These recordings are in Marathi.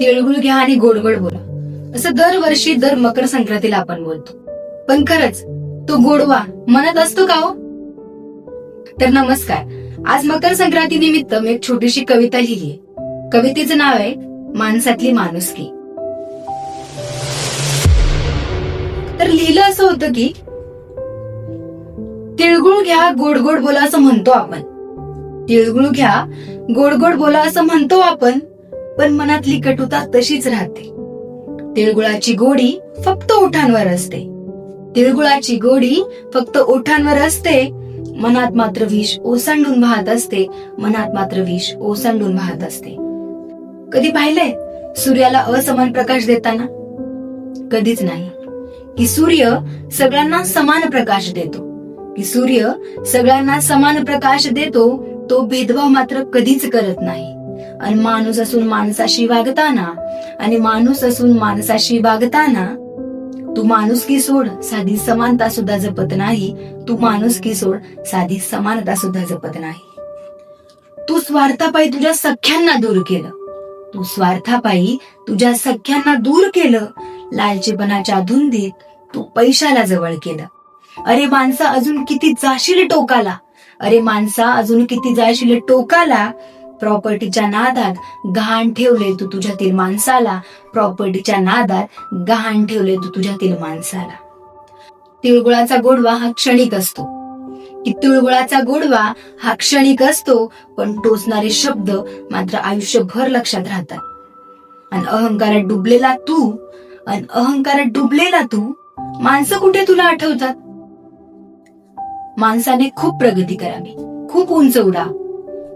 तिळगुळ घ्या आणि गोड गोड बोला. असं दरवर्षी दर मकर संक्रांतीला आपण बोलतो. पण खरंच तो गोडवा मनात असतो का हो? तर नमस्कार. आज मकर संक्रांती निमित्त मी एक छोटीशी कविता लिहिली. कवितेचं नाव आहे माणसातली माणुसकी. तर लिहिलं असं होतं की तिळगुळ घ्या गोड गोड बोला असं म्हणतो आपण. तिळगुळ घ्या गोड गोड बोला असं म्हणतो आपण. पण मनातली कटुता तशीच राहते. तिळगुळाची गोडी फक्त ओठांवर असते. तिळगुळाची गोडी फक्त ओठांवर असते. मनात मात्र विष ओसांडून वाहत असते. मनात मात्र विष ओसांडून वाहत असते. कधी पाहिलंय सूर्याला असमान प्रकाश देताना? कधीच नाही. की सूर्य सगळ्यांना समान प्रकाश देतो. की सूर्य सगळ्यांना समान प्रकाश देतो तो भेदभाव मात्र कधीच करत नाही. आणि माणूस असून माणसाशी वागताना. आणि माणूस असून माणसाशी वागताना. तू माणुसकी सोड साधी समानता सुद्धा जपत नाही. तू माणुसकी सोड साधी समानता सुद्धा जपत नाही. तू स्वार्थापायी तुझ्या सख्यांना दूर केलं. तू स्वार्थापायी तुझ्या सख्यांना दूर केलं. लालचेपणाच्या धुंदीत तू पैशाला जवळ केलं. अरे माणसा अजून किती जाशील टोकाला. अरे माणसा अजून किती जाशील टोकाला. प्रॉपर्टीच्या नादात गहाण ठेवले तू तुझ्यातील माणसाला. प्रॉपर्टीच्या नादात गहाण ठेवले तू तुझ्यातील माणसाला. तिळगुळाचा गोडवा हा क्षणिक असतो. की तिळगुळाचा गोडवा हा क्षणिक असतो पण टोचणारे शब्द मात्र आयुष्यभर लक्षात राहतात. आणि अहंकारात डुबलेला तू आणि अहंकारात डुबलेला तू माणसं कुठे तुला आठवतात? माणसाने खूप प्रगती करावी. खूप उंच उडा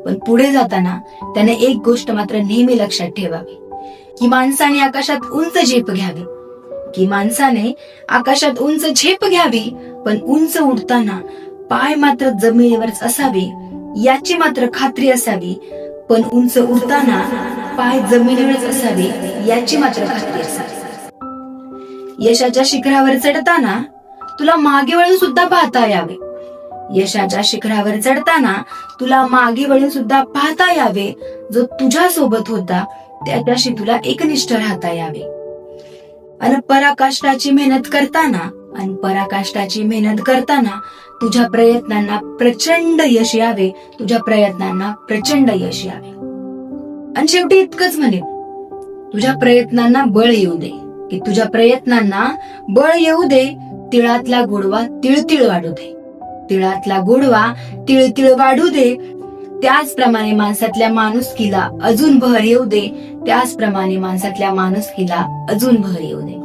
पण पुढे जाताना त्याने एक गोष्ट मात्र नेहमी लक्षात ठेवावी. की माणसाने आकाशात उंच झेप घ्यावी. की माणसाने आकाशात उंच झेप घ्यावी पण उंच उडताना पाय मात्र जमिनीवरच असावे याची मात्र खात्री असावी पण उंच उडताना पाय जमिनीवरच असावे याची मात्र खात्री असावी. यशाच्या शिखरावर चढताना तुला मागे वळून सुद्धा पाहता यावे. यशाच्या शिखरावर चढताना तुला मागे वळून सुद्धा पाहता यावे. जो तुझ्या सोबत होता त्याच्याशी तुला एकनिष्ठ राहता यावे. अन पराकाष्टाची मेहनत करताना आणि पराकाष्टाची मेहनत करताना तुझ्या प्रयत्नांना प्रचंड यश यावे. तुझ्या प्रयत्नांना प्रचंड यश यावे. आणि शेवटी इतकंच म्हणेन तुझ्या प्रयत्नांना बळ येऊ दे. की तुझ्या प्रयत्नांना बळ येऊ दे तिळातला गोडवा तिळतिळ वाढू दे. तिळातला गोडवा तिळ तिळ वाढू दे. त्याचप्रमाणे माणसातल्या माणुसकीला अजून भर येऊ दे. त्याचप्रमाणे माणसातल्या माणुसकीला अजून भर येऊ दे.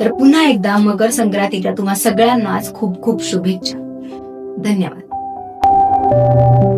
तर पुन्हा एकदा मकर संक्रांतीच्या तुम्हा सगळ्यांनाच खूप खूप शुभेच्छा. धन्यवाद.